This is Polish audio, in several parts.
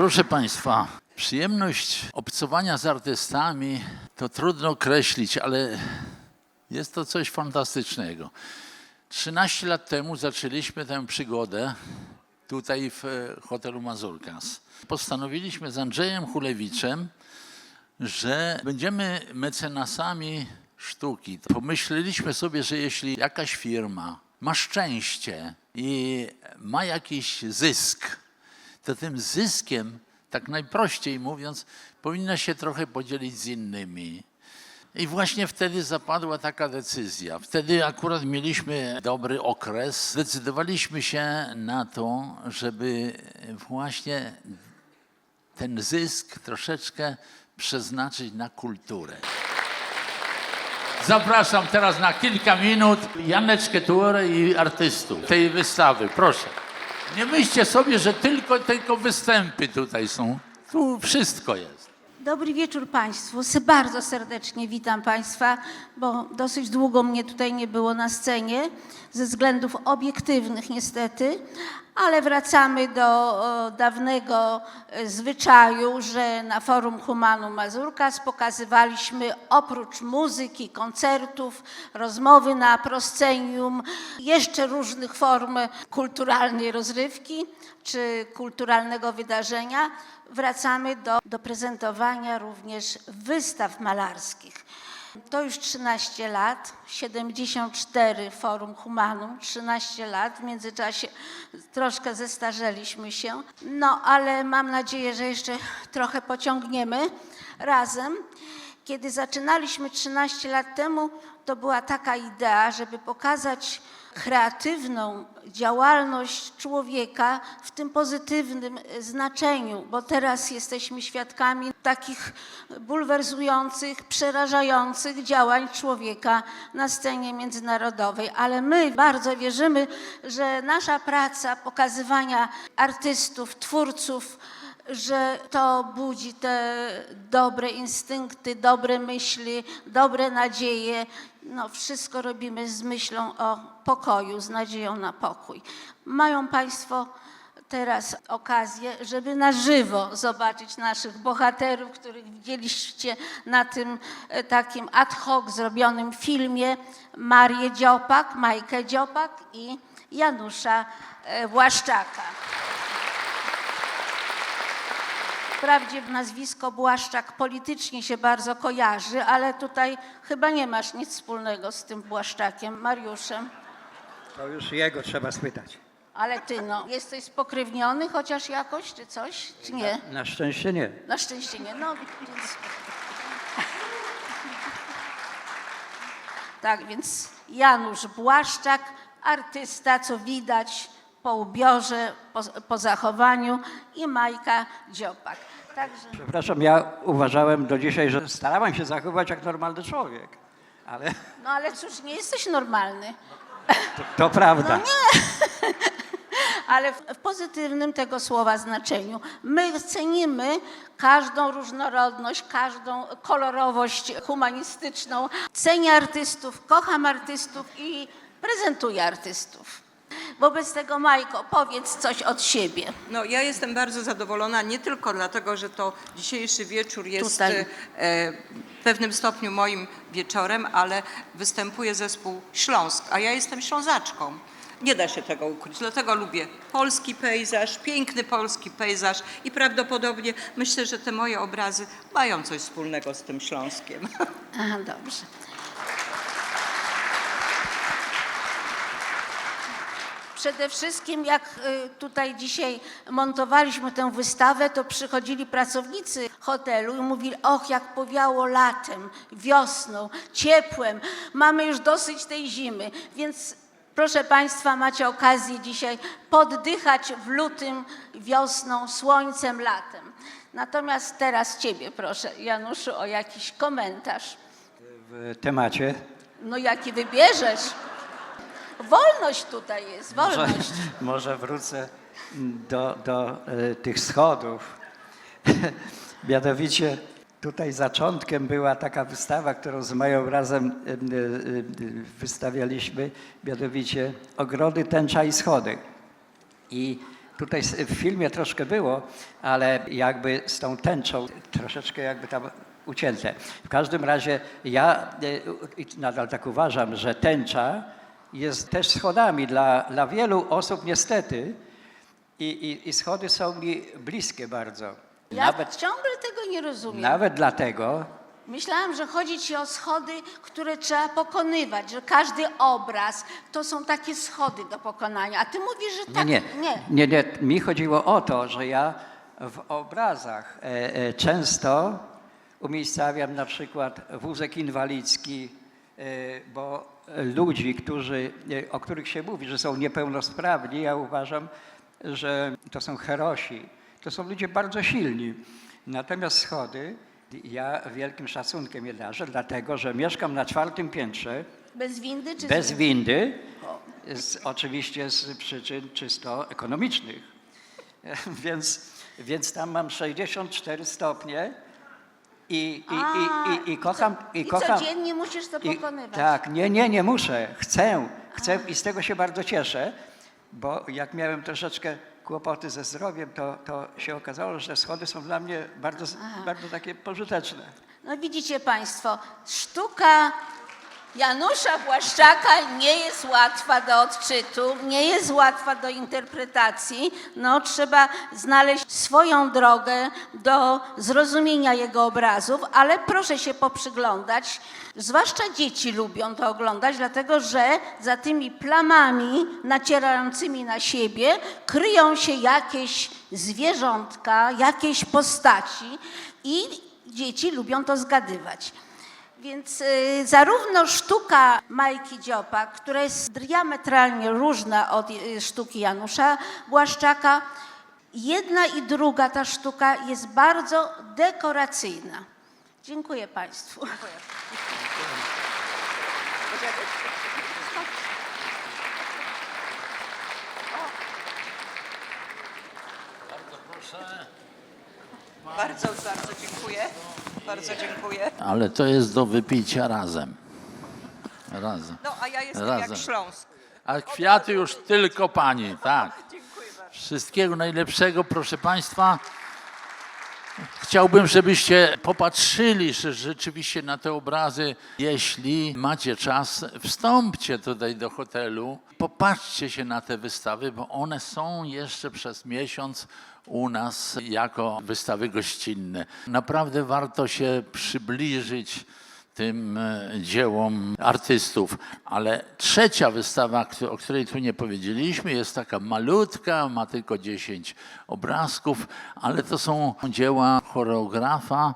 Proszę Państwa, przyjemność obcowania z artystami to trudno określić, ale jest to coś fantastycznego. 13 lat temu zaczęliśmy tę przygodę tutaj w e, hotelu Mazurkas. Postanowiliśmy z Andrzejem Hulewiczem, że będziemy mecenasami sztuki. Pomyśleliśmy sobie, że jeśli jakaś firma ma szczęście i ma jakiś zysk, to tym zyskiem, tak najprościej mówiąc, powinna się trochę podzielić z innymi. I właśnie wtedy zapadła taka decyzja. Wtedy akurat mieliśmy dobry okres. Zdecydowaliśmy się na to, żeby właśnie ten zysk troszeczkę przeznaczyć na kulturę. Zapraszam teraz na kilka minut Janeczkę Tuorę i artystów tej wystawy. Proszę. Nie myślcie sobie, że tylko, tylko występy tutaj są. Tu wszystko jest. Dobry wieczór Państwu. Bardzo serdecznie witam Państwa, bo dosyć długo mnie tutaj nie było na scenie, ze względów obiektywnych niestety, ale wracamy do dawnego e, zwyczaju, że na Forum Humanum Mazurkas pokazywaliśmy oprócz muzyki, koncertów, rozmowy na proscenium, jeszcze różnych form kulturalnej rozrywki czy kulturalnego wydarzenia, wracamy do, do prezentowania również wystaw malarskich. To już 13 lat, 74 Forum Humanum, 13 lat. W międzyczasie troszkę zestarzeliśmy się, no ale mam nadzieję, że jeszcze trochę pociągniemy razem. Kiedy zaczynaliśmy 13 lat temu, to była taka idea, żeby pokazać kreatywną działalność człowieka w tym pozytywnym e, znaczeniu, bo teraz jesteśmy świadkami takich bulwersujących, przerażających działań człowieka na scenie międzynarodowej. Ale my bardzo wierzymy, że nasza praca pokazywania artystów, twórców, że to budzi te dobre instynkty, dobre myśli, dobre nadzieje. No, wszystko robimy z myślą o pokoju, z nadzieją na pokój. Mają Państwo teraz okazję, żeby na żywo zobaczyć naszych bohaterów, których widzieliście na tym e, takim ad hoc zrobionym filmie Marię Dziopak, Majkę Dziopak i Janusza e, Błaszczaka. Wprawdzie nazwisko Błaszczak politycznie się bardzo kojarzy, ale tutaj chyba nie masz nic wspólnego z tym Błaszczakiem, Mariuszem. To już jego trzeba spytać. Ale ty no, jesteś spokrewniony chociaż jakoś, czy coś, czy nie? Na szczęście nie. Na szczęście nie, no więc... Tak, więc Janusz Błaszczak, artysta, co widać po ubiorze, po, po zachowaniu i Majka Dziopak. Także... Przepraszam, ja uważałem do dzisiaj, że starałem się zachować jak normalny człowiek. Ale No ale cóż, nie jesteś normalny. to, to prawda. No ale w, w pozytywnym tego słowa znaczeniu. My cenimy każdą różnorodność, każdą kolorowość humanistyczną. Cenię artystów, kocham artystów i prezentuję artystów. Wobec tego, Majko, powiedz coś od siebie. No, ja jestem bardzo zadowolona nie tylko dlatego, że to dzisiejszy wieczór jest Tutaj. e, w pewnym stopniu moim wieczorem, ale występuje zespół Śląsk, a ja jestem ślązaczką. Nie da się tego ukryć, dlatego lubię polski pejzaż, piękny polski pejzaż i prawdopodobnie myślę, że te moje obrazy mają coś wspólnego z tym Śląskiem. Aha, dobrze. Przede wszystkim, jak y, tutaj dzisiaj montowaliśmy tę wystawę, to przychodzili pracownicy hotelu i mówili, och, jak powiało latem, wiosną, ciepłem, mamy już dosyć tej zimy, więc proszę Państwa, macie okazję dzisiaj poddychać w lutym, wiosną, słońcem, latem. Natomiast teraz Ciebie proszę, Januszu, o jakiś komentarz. W temacie No jaki wybierzesz? Wolność tutaj jest, może, wolność. może wrócę do, do e, tych schodów. Mianowicie tutaj zaczątkiem była taka wystawa, którą z Mają razem e, e, wystawialiśmy, mianowicie Ogrody, Tęcza i Schody. I Tutaj w filmie troszkę było, ale jakby z tą tęczą troszeczkę jakby tam ucięte. W każdym razie ja nadal tak uważam, że tęcza jest też schodami dla, dla wielu osób niestety i, i, i schody są mi bliskie bardzo. Ja Nawet, ciągle tego nie rozumiem. nawet dlatego, Myślałam, że chodzi ci o schody, które trzeba pokonywać, że każdy obraz to są takie schody do pokonania. A ty mówisz, że Nie, tak. nie, nie, nie. Mi chodziło o to, że ja w obrazach e, e, często umiejscawiam na przykład wózek inwalidzki, bo ludzi, którzy, e, o których się mówi, że są niepełnosprawni, ja uważam, że to są herosi. To są ludzie bardzo silni. Natomiast schody ja wielkim szacunkiem je darzę, dlatego że mieszkam na czwartym piętrze, Bez windy czy bez windy, z, oczywiście z przyczyn czysto ekonomicznych. Więc, więc tam mam 64 stopnie i, i, i, i, i kocham. I, I kocham codziennie musisz to i- pokonywać. Tak, nie, nie, nie muszę. Chcę, chcę i z tego się bardzo cieszę, bo jak miałem troszeczkę kłopoty ze zdrowiem, to, to się okazało, że schody są dla mnie bardzo, bardzo takie pożyteczne. No widzicie Państwo, sztuka Janusza Błaszczaka nie jest łatwa do odczytu, nie jest łatwa do interpretacji. No, trzeba znaleźć swoją drogę do zrozumienia jego obrazów, ale proszę się poprzyglądać. Zwłaszcza dzieci lubią to oglądać, dlatego że za tymi plamami nacierającymi na siebie kryją się jakieś zwierzątka, jakieś postaci i dzieci lubią to zgadywać. Więc y, zarówno sztuka Majki Dziopa, która jest diametralnie różna od y, sztuki Janusza Błaszczaka, jedna i druga ta sztuka jest bardzo dekoracyjna. Dziękuję Państwu. Bardzo, bardzo dziękuję. Bardzo dziękuję. Ale to jest do wypicia razem. Razem. No, a ja jestem Razem. jak Śląsk. A kwiaty już tylko pani, tak. Wszystkiego najlepszego, proszę Państwa. Chciałbym, żebyście popatrzyli rzeczywiście na te obrazy. Jeśli macie czas, wstąpcie tutaj do hotelu, popatrzcie się na te wystawy, bo one są jeszcze przez miesiąc u nas jako wystawy gościnne. Naprawdę warto się przybliżyć tym e, dziełom artystów. Ale trzecia wystawa, o której tu nie powiedzieliśmy, jest taka malutka, ma tylko 10 obrazków, ale to są dzieła choreografa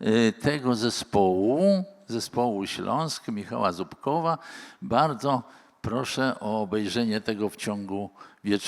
e, tego zespołu, zespołu Śląsk, Michała Zubkowa. Bardzo proszę o obejrzenie tego w ciągu wieczoru.